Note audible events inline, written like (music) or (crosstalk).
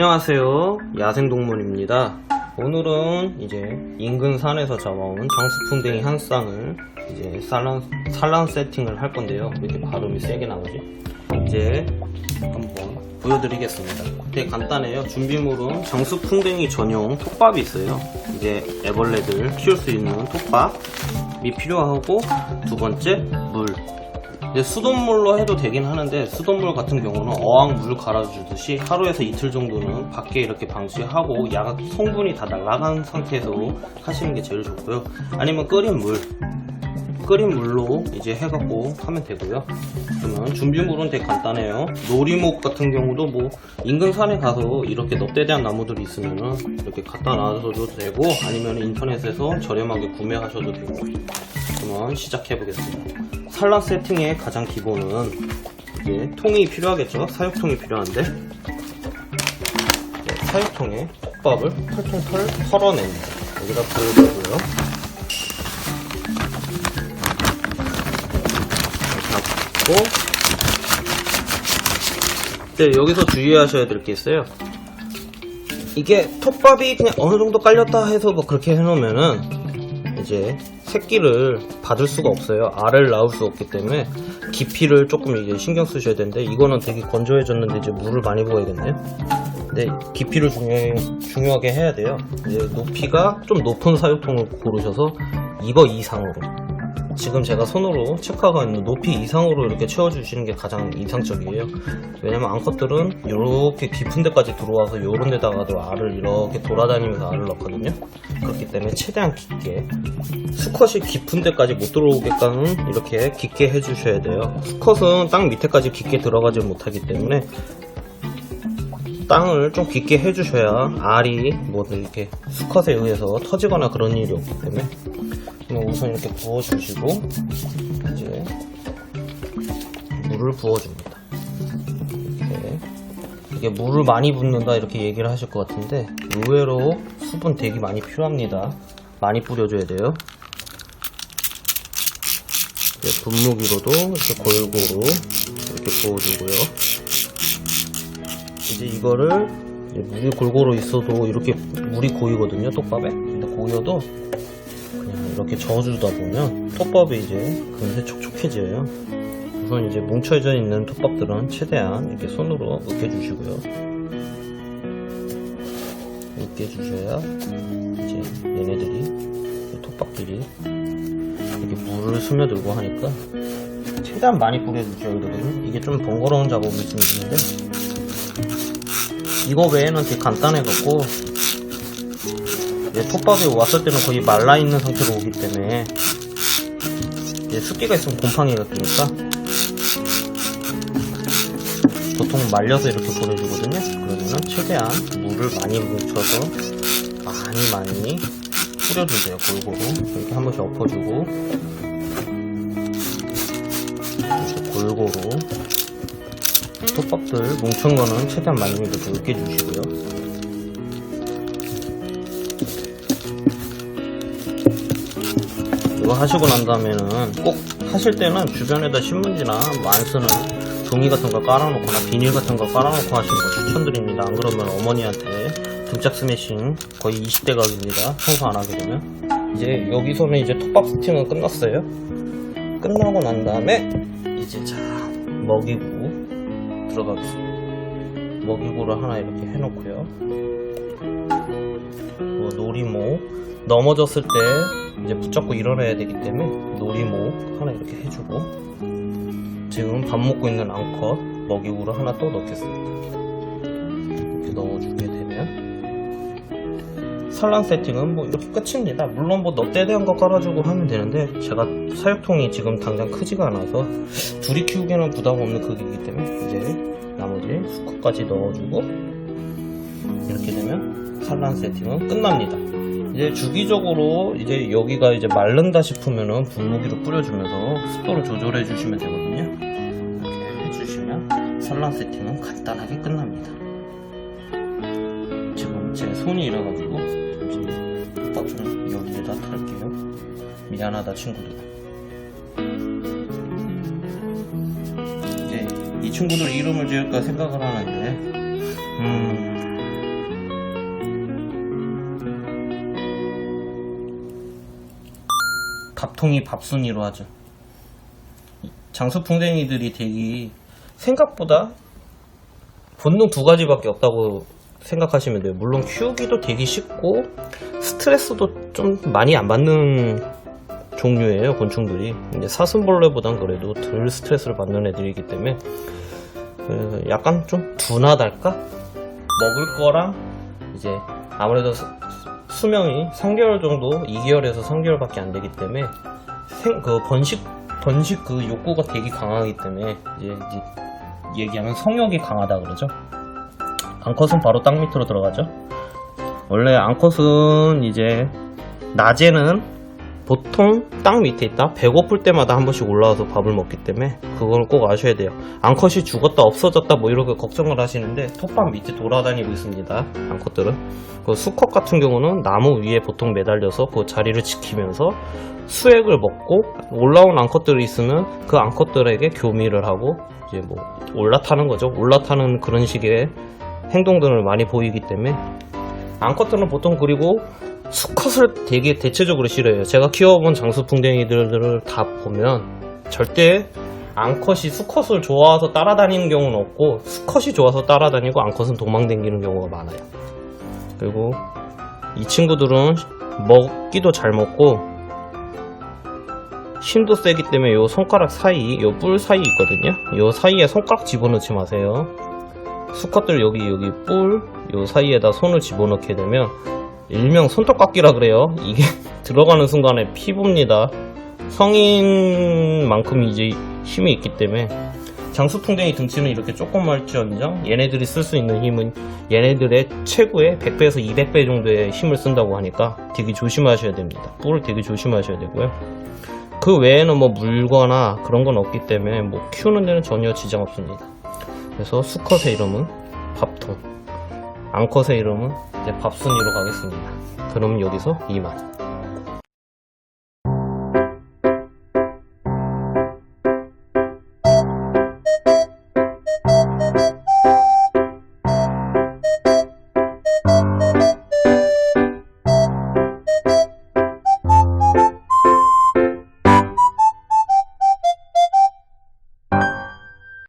안녕하세요. 야생동물입니다. 오늘은 이제 인근 산에서 잡아온 장수풍뎅이 한 쌍을 이제 산란, 산란 세팅을 할 건데요. 왜 이렇게 발음이 세게 나오지? 이제 한번 보여드리겠습니다. 되게 간단해요. 준비물은 장수풍뎅이 전용 톱밥이 있어요. 이제 애벌레들 키울 수 있는 톱밥이 필요하고 두 번째 물. 이제 수돗물로 해도 되긴 하는데 수돗물 같은 경우는 어항 물 갈아주듯이 하루에서 이틀 정도는 밖에 이렇게 방치하고 약 성분이 다 날아간 상태에서 하시는 게 제일 좋고요. 아니면 끓인 물 끓인 물로 이제 해갖고 하면 되고요. 그러면 준비물은 되게 간단해요. 놀이목 같은 경우도 뭐 인근 산에 가서 이렇게 넙대대한 나무들이 있으면은 이렇게 갖다 놔줘도 되고 아니면 인터넷에서 저렴하게 구매하셔도 되고 그러면 시작해 보겠습니다. 산란 세팅의 가장 기본은 이제 통이 필요하겠죠. 사육통이 필요한데 네, 사육통에 톱밥을 털통털 털어냅니다. 여기다 부어주고요. 잡고 네 여기서 주의하셔야 될 게 있어요 이게 톱밥이 그냥 어느 정도 깔렸다 해서 뭐 그렇게 해놓으면은 이제 새끼를 받을 수가 없어요. 알을 낳을 수 없기 때문에 깊이를 조금 이제 신경 쓰셔야 되는데 이거는 되게 건조해졌는데 이제 물을 많이 부어야겠네요. 근데 깊이를 중요, 중요하게 해야 돼요. 이제 높이가 좀 높은 사육통을 고르셔서 이거 이상으로 지금 제가 손으로 체크하고 있는 높이 이상으로 이렇게 채워주시는 게 가장 이상적이에요. 왜냐면 암컷들은 이렇게 깊은 데까지 들어와서 이런 데다가도 알을 이렇게 돌아다니면서 알을 넣거든요. 그렇기 때문에 최대한 깊게 수컷이 깊은 데까지 못 들어오게끔 이렇게 깊게 해주셔야 돼요. 수컷은 땅 밑에까지 깊게 들어가지 못하기 때문에 땅을 좀 깊게 해주셔야 알이 뭐 이렇게 수컷에 의해서 터지거나 그런 일이 없기 때문에 우선 이렇게 부어주시고 이제 물을 부어줍니다. 이렇게 이게 물을 많이 붓는다 이렇게 얘기를 하실 것 같은데 의외로 수분 되게 많이 필요합니다. 많이 뿌려줘야 돼요. 분무기로도 이렇게 골고루 이렇게 부어주고요. 이제 이거를 물이 골고루 있어도 이렇게 물이 고이거든요 톱밥에 근데 고여도 이렇게 저어주다 보면 톱밥이 이제 금세 촉촉해져요. 우선 이제 뭉쳐져 있는 톱밥들은 최대한 이렇게 손으로 으깨주시고요. 으깨주셔야 이제 얘네들이 이 톱밥들이 이렇게 물을 스며들고 하니까 최대한 많이 뿌려주셔야 되거든요 이게 좀 번거로운 작업이 좀 있는데 이거 외에는 되게 간단해갖고 이제 톱밥이 왔을 때는 거의 말라있는 상태로 오기 때문에 이제 습기가 있으면 곰팡이가 끼니까 보통 말려서 이렇게 보내주거든요 그러면은 최대한 물을 많이 묻혀서 많이 많이 뿌려주세요 골고루 이렇게 한 번씩 엎어주고 골고루 톱밥들 뭉친 거는 최대한 많이 이렇게 으깨주시고요. 이거 하시고 난 다음에는 꼭 하실 때는 주변에다 신문지나 뭐안 쓰는 종이 같은 거 깔아놓거나 비닐 같은 거 깔아놓고 하시는 거 추천드립니다. 안 그러면 어머니한테 등짝 스매싱 거의 20대 각입니다. 청소 안 하게 되면. 이제 여기서는 이제 톱밥 스팅은 끝났어요. 끝나고 난 다음에 이제 자 먹이고 들어가겠습니다. 먹이고를 하나 이렇게 해놓고요. 뭐 놀이목 넘어졌을 때 이제 붙잡고 일어나야 되기 때문에 놀이목 하나 이렇게 해주고 지금 밥 먹고 있는 암컷 먹이고를 하나 또 넣겠습니다. 이렇게 넣어주게 되면 산란 세팅은 뭐 이렇게 끝입니다. 물론 뭐 넙대대한 거 깔아주고 하면 되는데 제가 사육통이 지금 당장 크지가 않아서 둘이 키우기에는 부담 없는 크기이기 때문에 이제 나머지 수컷까지 넣어주고 이렇게 되면 산란 세팅은 끝납니다. 이제 주기적으로 이제 여기가 이제 마른다 싶으면은 분무기로 뿌려주면서 습도를 조절해 주시면 되거든요. 이렇게 해주시면 산란 세팅은 간단하게 끝납니다. 지금 제 손이 이래가지고 톱밥 좀 여기에다 털게요. 미안하다 친구들. 이제 이 친구들 이름을 지을까 생각을 하는데 음 밥통이 밥순이로 하죠. 장수풍뎅이들이 되게 생각보다 본능 두 가지밖에 없다고 생각하시면 돼요. 물론 키우기도 되게 쉽고 스트레스도 좀 많이 안 받는 종류예요. 곤충들이 이제 사슴벌레보단 그래도 덜 스트레스를 받는 애들이기 때문에 그래서 약간 좀 둔하달까? 먹을 거랑 이제 아무래도 수, 수명이 3개월 정도 2개월에서 3개월밖에 안 되기 때문에 생, 그 번식 번식 그 욕구가 되게 강하기 때문에 이제, 이제 얘기하면 성욕이 강하다 그러죠. 암컷은 바로 땅 밑으로 들어가죠. 원래 암컷은 이제 낮에는 보통 땅 밑에 있다 배고플 때마다 한 번씩 올라와서 밥을 먹기 때문에 그걸 꼭 아셔야 돼요. 암컷이 죽었다 없어졌다 뭐 이렇게 걱정을 하시는데 톱밥 밑에 돌아다니고 있습니다. 암컷들은 그 수컷 같은 경우는 나무 위에 보통 매달려서 그 자리를 지키면서 수액을 먹고 올라온 암컷들이 있으면 그 암컷들에게 교미를 하고 이제 뭐 올라타는 거죠. 올라타는 그런 식의 행동들을 많이 보이기 때문에 암컷들은 보통 그리고 수컷을 되게 대체적으로 싫어해요. 제가 키워본 장수풍뎅이들을 다 보면 절대 암컷이 수컷을 좋아해서 따라다니는 경우는 없고 수컷이 좋아서 따라다니고 암컷은 도망다니는 경우가 많아요. 그리고 이 친구들은 먹기도 잘 먹고 힘도 세기 때문에 요 손가락 사이, 요 뿔 사이 있거든요. 요 사이에 손가락 집어넣지 마세요. 수컷들 여기 여기 뿔, 요 사이에다 손을 집어넣게 되면 일명 손톱깎기라 그래요. 이게 (laughs) 들어가는 순간에 피부입니다. 성인만큼 이제 힘이 있기 때문에 장수풍뎅이 등치는 이렇게 조그맣지언정 얘네들이 쓸 수 있는 힘은 얘네들의 최고의 100배에서 200배 정도의 힘을 쓴다고 하니까 되게 조심하셔야 됩니다. 뿔을 되게 조심하셔야 되고요. 그 외에는 뭐 물거나 그런 건 없기 때문에 뭐 키우는 데는 전혀 지장 없습니다. 그래서 수컷의 이름은 밥통, 암컷의 이름은 이제 밥순이로 가겠습니다. 그럼 여기서 이만.